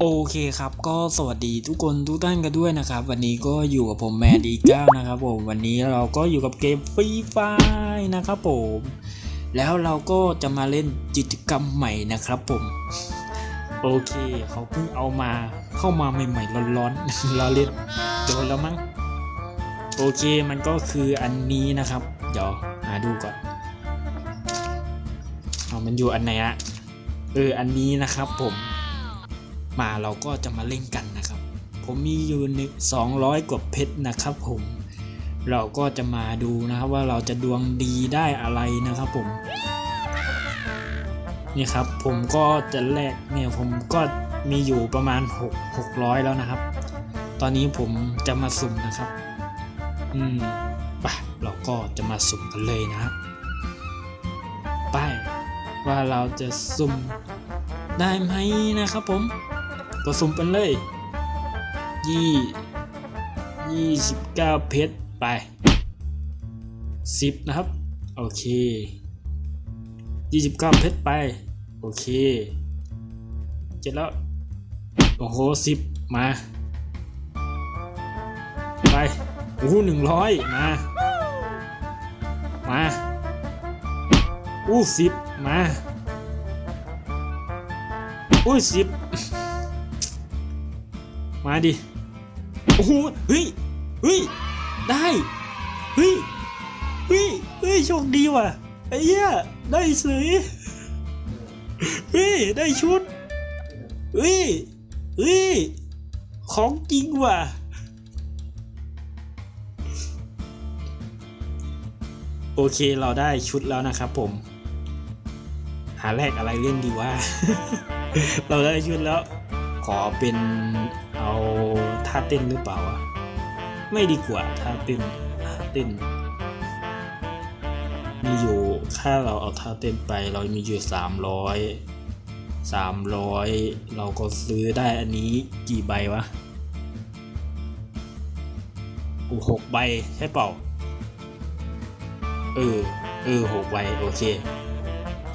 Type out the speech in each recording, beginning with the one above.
โอเคครับก็สวัสดีทุกคนทุกท่านกันด้วยนะครับ วันนี้ก็อยู่กับผมแมดอีก้านะครับผมวันนี้เราก็อยู่กับเกมฟรีไฟนะครับผม แล้วเราก็จะมาเล่นกิจกรรมใหม่นะครับผม โอเคเขาเพิ่งเอามาเข้ามาใหม่ๆร้อนๆเราเล่นโดนแล้วมั้งโอเคมันก็คืออันนี้นะครับ เดี๋ยวหาดูก่อนเอามันอยู่อันไหนอะเอออันนี้นะครับผม มาเราก็จะมาเล่นกันนะครับ ผมมีอยู่หนึ่งสองร้อยกว่าเพชรนะครับผม เราก็จะมาดูนะครับว่าเราจะดวงดีได้อะไรนะครับผมนี่ครับผมก็จะแลกเนี่ยผมก็มีอยู่ประมาณ 6 600 แล้วนะครับ ตอนนี้ผมจะมาสุ่มนะครับ อืมไปเราก็จะมาสุ่มกันเลยนะครับไปว่าเราจะสุ่มได้ไหมนะครับผม ก็สุ่มกันเลย ยี่ยี่สิบเก้าเพชรไปสิบนะครับ โอเคยี่สิบเก้าเพชรไป โอเคเจ็ดแล้ว โอ้โหสิบมา ไป โอ้หหนึ่งร้อยมา มาอู้สิบมา อุ้ยสิบ มาดิ โอ้โห เฮ้ย เฮ้ย ได้ เฮ้ย เฮ้ย เฮ้ย โชคดีว่ะ ไอ้เหี้ย ได้เสยเฮ้ย ได้ชุด เฮ้ย เฮ้ย ของจริงว่ะโอเคเราได้ชุดแล้วนะครับผม หาแลกอะไรเล่นดีวะเราได้ชุดแล้ว ขอเป็น ท่าเต้นหรือเปล่าวะไม่ดีกว่าท่าเต้นท่าเต้น มีอยู่ถ้าเราเอาท่าเต้นไป เรามีอยู่สามร้อยสามร้อยเราก็ซื้อได้อันนี้กี่ใบวะอูหกใบใช่เปล่า เออ เออหกใบโอเค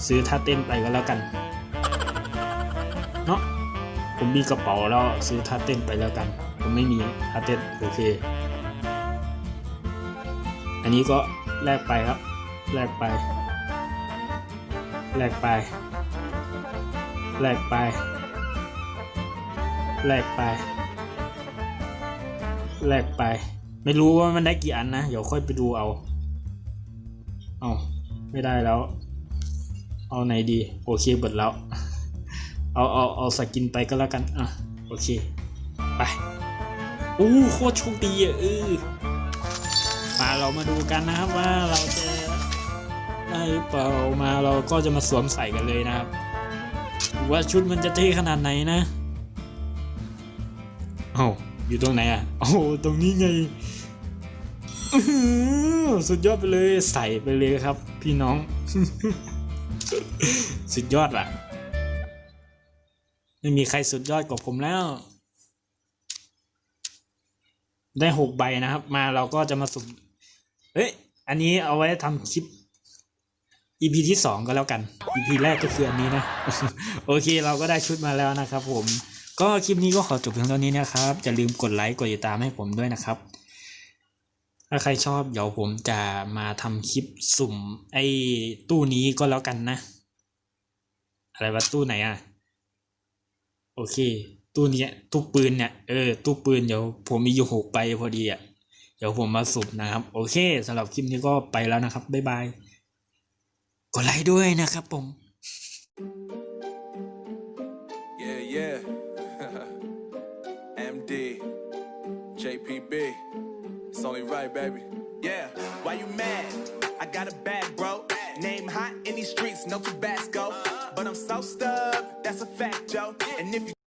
ซื้อท่าเต้นไปก็แล้วกัน เนาะผมมีกระเป๋าแล้วซื้อท่าเต้นไปแล้วกัน ผมไม่มีท่าเต้นโอเค อันนี้ก็แลกไปครับ แลกไป แลกไป แลกไป แลกไป แลกไป ไม่รู้ว่ามันได้กี่อันนะ เดี๋ยวค่อยไปดูเอา เอาไม่ได้แล้ว เอาไหนดี โอเคเบิดแล้ว เอาเอาเอาสกินไปก็แล้วกัน อะ โอเค ไป อู้โคตรโชคดีอะเออมาเรามาดูกันนะครับว่าเราจะได้หรือเปล่ามาเราก็จะมาสวมใส่กันเลยนะครับดูว่าชุดมันจะเท่ขนาดไหนนะเอาอยู่ตรงไหนอะโอ้ตรงนี้ไงอื้อหือสุดยอดไปเลยใส่ไปเลยครับ พี่น้อง สุดยอดว่ะ ไม่มีใครสุดยอดกว่าผมแล้ว ได้หกใบนะครับ มาเราก็จะมาสุ่มเอ้ยอันนี้เอาไว้ทำคลิป EP ที่สองก็แล้วกัน EP แรกก็คืออันนี้นะ โอเคเราก็ได้ชุดมาแล้วนะครับผมก็คลิปนี้ก็ขอจบเพียงเท่านี้นะครับอย่าลืมกดไลค์กดติดตามให้ผมด้วยนะครับ ถ้าใครชอบเดี๋ยวผมจะมาทำคลิปสุ่มไอ้ตู้นี้ก็แล้วกันนะ อะไรวะตู้ไหนอะ โอเค ตู้เนี้ยตู้ปืนเนี่ยเออตู้ปืนเดี๋ยวผมมีอยู่หกใบพอดีอะเดี๋ยวผมมาสุ่มนะครับ โอเคสำหรับคลิปนี้ก็ไปแล้วนะครับ บ๊ายบายกดไลค์ด้วยนะครับผม Yeah, yeah. MD, JPB. It's only right, baby. Yeah, why you mad? I got a bag, bro. Name hot in these streets, no Tabasco. But I'm so stuck, that's a fact, Joe. And if you